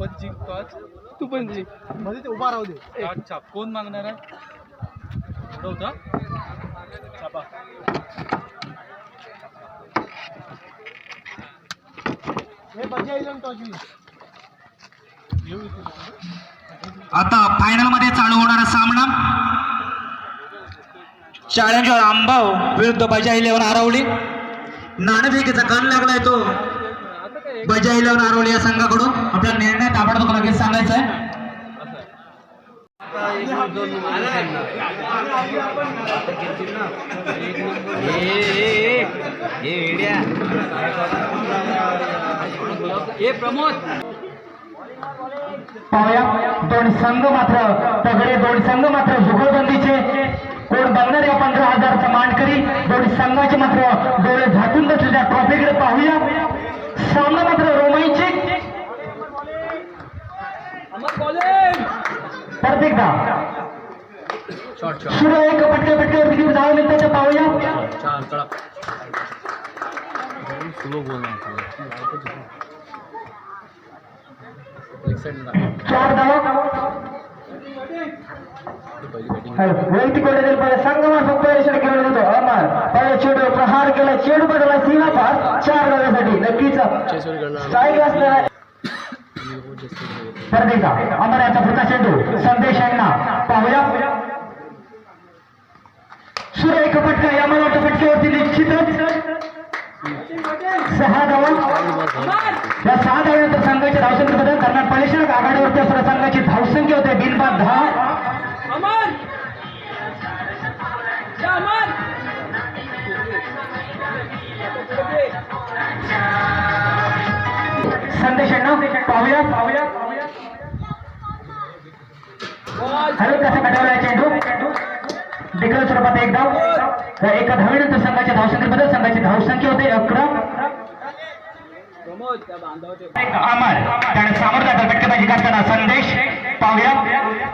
पण जिंकतोच तू पण जी मध्ये ते उभा राहू दे. अच्छा कोण मागणार आहे? होतं? छापा. हे बजा टॉची येऊ. आता फायनलमध्ये चालू होणारा सामना. चॅलेंजर आंबाव विरुद्ध बजा इलेव्हन आरवली नाणेफेकीचा कण लागलाय तो. बजा इलेव्हन आरवली या संघाकडून. आपला निर्णय ताबडतोब लगेच सांगायचा आहे. ए प्रमोद. पाहूया. दोन संघ मात्र तगडे दोन संघ मात्र जुगलबंदीचे कोण बघणार या पंधरा हजारचा मानकरी दोन संघाचे मात्र डोळे झाकून बसलेल्या ट्रॉफीकडे पाहूया सामना मात्र रोमांचिक अमर कॉलेज परत एकदा सुरू एक पटके पटकेवरती किती दहा मिनिटाच्या पाहूया चार धावा वैयक्तिक गोलंदाजी पहिले संगमार्फत परीक्षण केलं होतं अमर पहिले चेडू प्रहार केला चेडू पडला सीमा पार चार धाव्यासाठी नक्कीच स्ट्राईक असणार परत अमर याचा पुढचा चेंडू संदेश यांना पाहूया सूर्य एक पटका या मला वाटतं पटक्यावरती निश्चितच सहा धावा या सहा धाव्यानंतर संघाचे धावसंख्या बदल कारण पलेशनक आघाडीवरती असणाऱ्या संघाची धावसंख्या होते बिनबाद दहा. संदेश पाहूया पाहूया. हॅलो कसा कटावला चेंडू? देखील स्वरूपात एक धाव एका धावेनंतर संघाच्या धावसंख्ये बदल संघाची धावसंख्या होते अकरा प्रमोद त्या त्याने सामर्थ्याचा फटकेबाजी करताना संदेश पाहूया.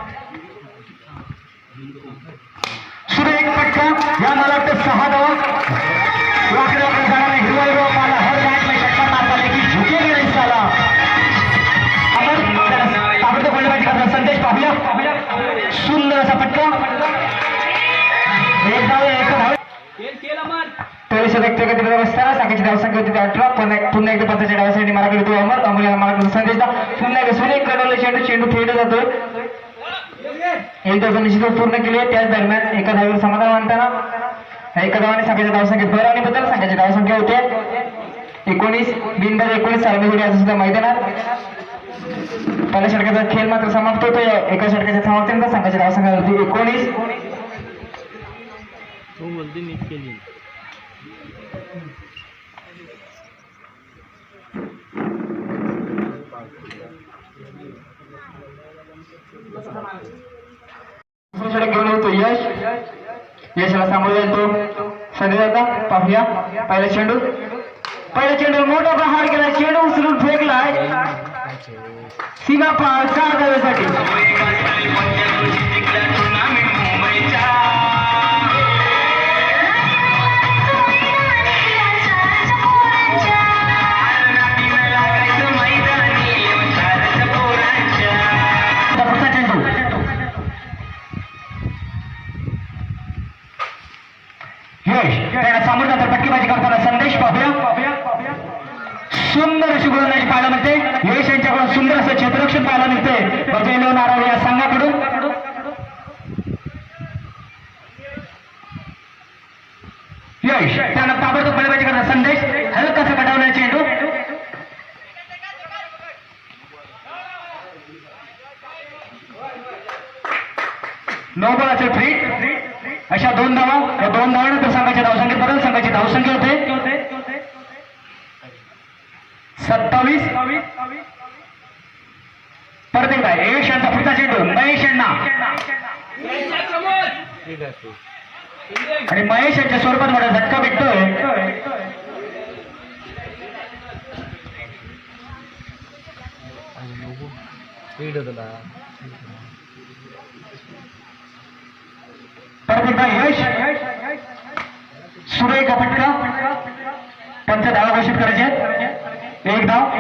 तेवीस व्यक्तिगत व्यवस्था सांगायची धावसंख्या होती अठरा पुन्हा पुन्हा एकदा पंचाच्या डावासाठी मला कडे तो अमर अमर याला मला संदेश दा पुन्हा एकदा सुरेख कडवले चेंडू चेंडू खेळला जातोय एक धाव निश्चित पूर्ण केली त्याच दरम्यान एका धावीवर समाधान मानताना एका धावाने सांगायच्या धावसंख्येत भर आणि बद्दल सांगायची धावसंख्या होते. एकोणीस बिनबाद एकोणीस सार्वजनिक असं सुद्धा मैदानात. पहिल्या षटकाचा खेळ मात्र समाप्त होतो या एका षटकाच्या समाप्तीनंतर सांगायच्या धावसंख्या होती एकोणीस. घेऊन येतो यश. यशाला सामोरे येतो. संधी जाता पाहूया. पहिला चेंडू. पहिला चेंडू मोठा प्रहार केला. चेंडू उचलून फेकलाय. सीमा पार चार धावेसाठी. सामोरं जातं पटकीबाजी करताना संदेश पाहूया. सुंदर अशी गोलंदाजी पाहायला मिळते. यश यांच्याकडून सुंदर असं क्षेत्ररक्षण पाहायला मिळते. बजैलो नारळ या संघाकडून. यश त्यानं ताबडतोब फलंदाजी करता संदेश. हलका असा कटावला चेंडू. नो बॉलाचे फ्री अशा दोन धावा या दोन धावानंतर संघाच्या धावसंख्येत बदल संघाची धावसंख्या होते. सत्तावीस. परत एकदा यश यांचा पुढचा चेंडू महेश यांना. आणि महेश यांच्या स्वरूपात मोठा झटका भेटतोय. परत एकदा यश सुरेख फटका? पंच धावा घोषित करायचे. आहेत. एक धाव.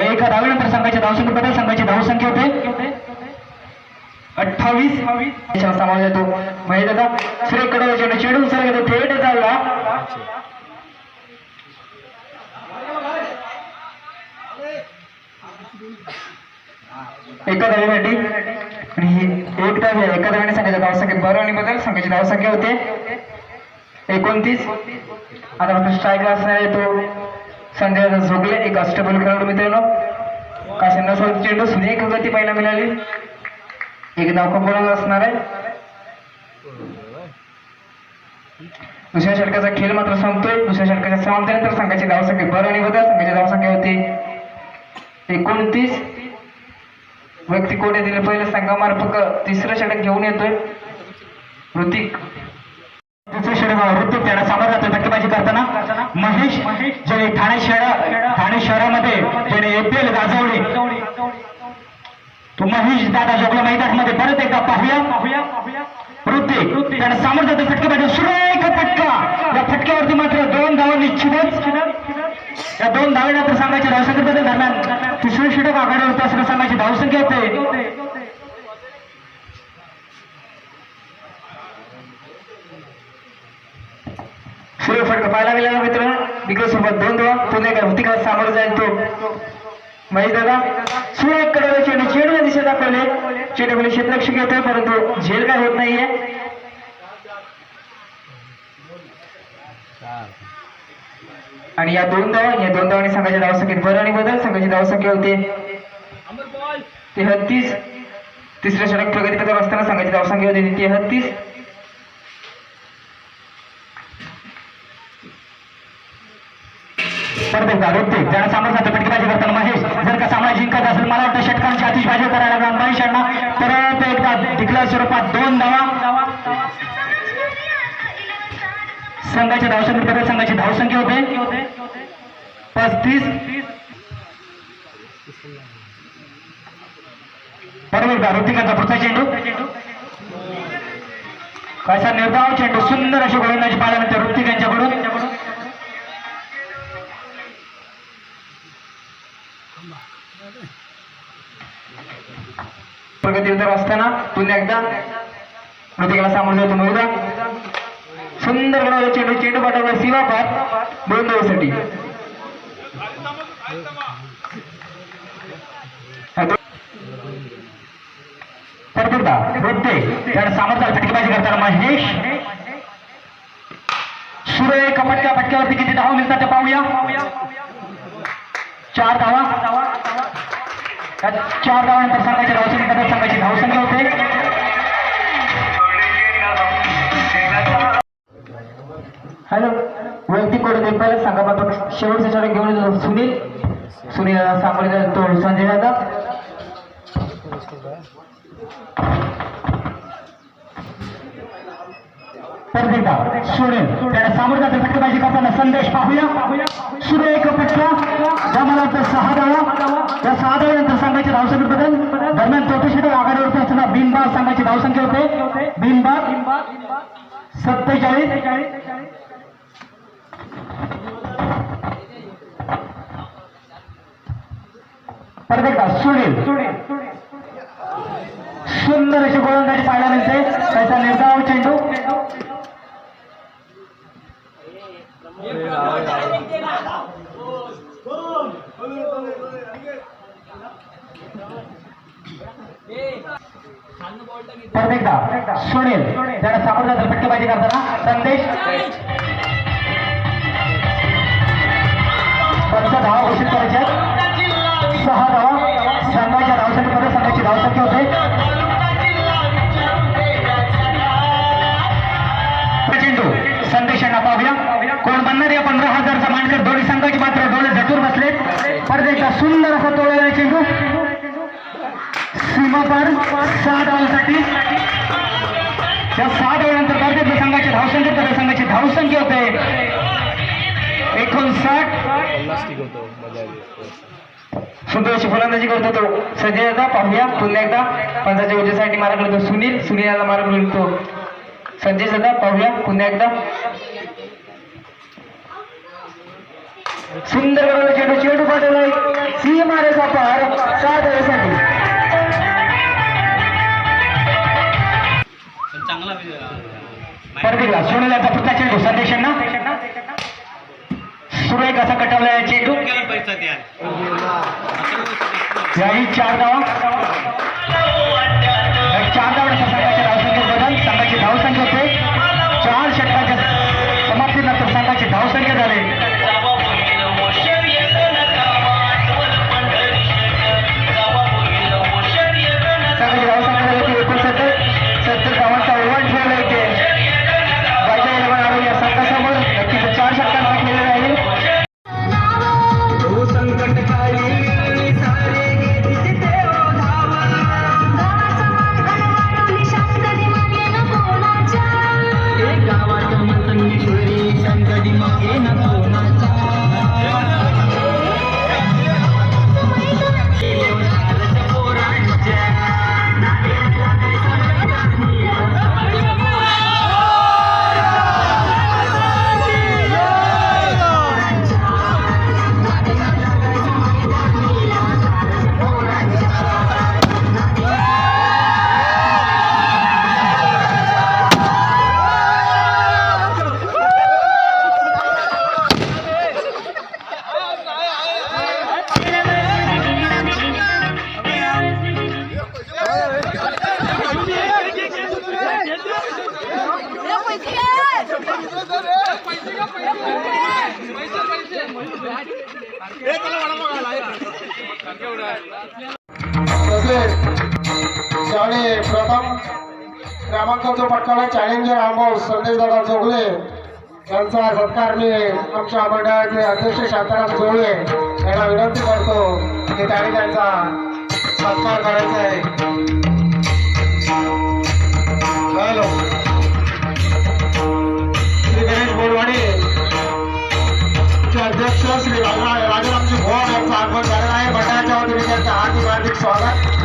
एका धावेनंतर संघाची धावसंख्या बदल संघाची धावसंख्या होते. अठ्ठावीस. समाज येतो माहिती दादा श्री कडवे चेंडू चेंडू सर येतो थेट चालला एका धावेसाठी. आणि हे एक धावे एका धावेने सांगायचं धावसंख्या बरवणी बदल. संघाची धावसंख्या होते. एकोणतीस. आता फक्त स्ट्राईक असणार आहे तो. संजय झोगले एक अष्टबल खेळाडू मित्रांनो. काशी नसवत चेंडू एक गती पाहायला मिळाली. एक धावका बोलायला असणार आहे? दुसऱ्या षटकाचा खेळ मात्र संपतोय. दुसऱ्या षटकाच्या समाप्तीनंतर संघाची धावसंख्या बरवणी आणि बदल. संघाची धावसंख्या होती एकोणतीस. व्यक्ती कोणी दिले? पहिले संघामार्फत तिसरं षटक घेऊन येतोय. ऋतिक दुसरं षटक ऋतिक त्याला सामोरं जातो धक्केबाजी करताना. महेश जे ठाणे शहर ठाणे शहरामध्ये त्याने एपीएल गाजवली. तो महेश दादा जोगला मैदानामध्ये परत एकदा पाहूया. ऋतिक त्याने सामोरं जातो फटकेबाजी सुरेख फटका. या फटक्यावरती मात्र दोन धावांनी निश्चितच. या दोन धावेनंतर संघाच्या धावसंख्येबद्दल दरम्यान तिसरे षटक आघाडीवरती असणं संघाची धावसंख्या येते. सूर्य फटका पाहायला गेलेला मित्र. इकडे सोबत दोन. धावा पुन्हा एका ऋतिकाला सामोरं जाईल तो. महेश दादा सूर्य एक कडे चेंडू. चेंडू दिशा दाखवले. चेंडू क्षेत्ररक्षक येतोय परंतु झेल काय होत नाहीये. आणि या दोन धावा या दोन धावांनी संघाच्या धावसंख्येत भर आणि बदल. संघाची धावसंख्या होते तेहतीस तिसऱ्या षटक प्रगतीपथावर असताना संघाची धावसंख्या होती तेहतीस करताना महेश. जर का सामना जिंकत असेल मला वाटतं षटकांची आतिषबाजी करायला महेश यांना परत एकदा डिक्लेअर स्वरूपात दोन धावा. संघाच्या धावसंख्या बदल संघाची धावसंख्या होते. पस्तीस बरोबर ऋतिकाचा पुढचा चेंडू. कसा निर्धाव चेंडू सुंदर अशी गोलंदाजी पाहिल्यानंतर ऋतिक यांच्याकडून प्रगती उतर असताना पुन्हा एकदा ऋतिकाला सामोरं जातो मयुरा सुंदर बनवलं चेंडू चेंडू पाठवला सीमा पार दोन धावासाठी परत एकदा सामर्थ्याला फटकेबाजी करताना महेश. फटक्यावरती किती धावा मिळतात ते पाहूया. चार धावा. त्या चार धावानंतर सांगायचे धावाचे करतात बाबा शेवटच्या षटक घेऊन येतो सुनील. सुनील सामोरे जाईल तो संजय दादा परत एकदा सुनील त्याला सामोरं जाते फटकेबाजी करताना संदेश पाहूया. एक फटका ज्याला वाटतं सहा धावा. त्या सहा धाव्यानंतर संघाची धावसंख्या बदल. दरम्यान चौथी षटक आघाडीवरती असताना बिनबाग संघाची धावसंख्या होते. बिनबाग सत्तेचाळीस. परत सुनील. सुंदर अशी गोलंदाजी पाहायला मिळते त्याचा निर्धाव चेंडू. परत सुनील. त्याला सामोरं जातं फटकेबाजी करताना संदेश. पंच धावा घोषित करायच्या सहा धावा संघाच्या धावसंख्येमध्ये संघाची धावसंख्या होते? चेंडू संदेश यांना पाहूया. कोण बनणार? या पंधरा हजारचा मानकर दोन्ही संघाची मात्र डोळे झटून बसले परत एकदा सुंदर असा तोडलेला चेंडू सीमा पार सहा धावांसाठी. त्या सहा धावानंतर भारतीय संघाची धावसंख्या तर संघाची धावसंख्या होते. एकोणसाठ. सुंदर अशी फलंदाजी करतो तो. संजय दादा पाहूया. पुन्हा एकदा पंचाच्या उजेसाठी मारा करतो सुनील. सुनील याला मारा मिळतो संजय सदा पाहूया. पुन्हा एकदा. सुंदर बनवलं चेंडू चेंडू पाठवलाय. सापार सोडवला तसेच शाळे प्रथम क्रमांक जो पटकावला चॅलेंजर आंबो संदेश दादा जोगले. यांचा सत्कार मी आमच्या मंडळाचे अध्यक्ष शांताराम जोगले यांना विनंती करतो की त्याने त्यांचा सत्कार करायचा आहे. हॅलो. श्री गणेश बोलवाडे. अध्यक्ष श्री राजा राजारामजी भोर यांचं आगमन झालेलं आहे. मंडळाच्या वतीने त्यांचं हार्दिक हार्दिक स्वागत.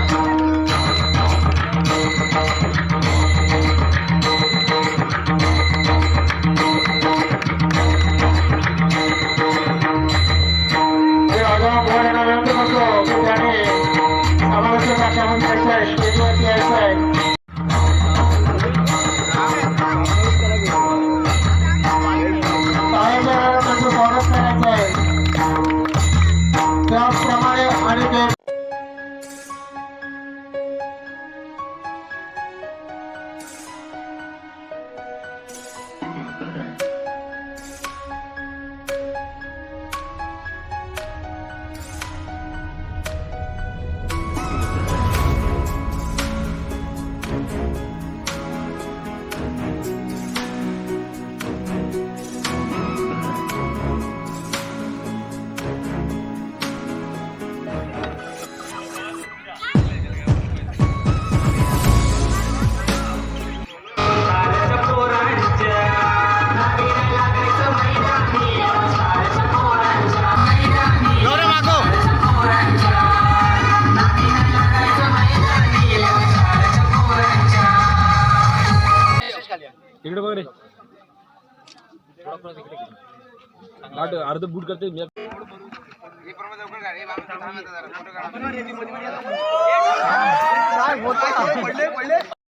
आठ अर्ध बूट करते मी. काय होत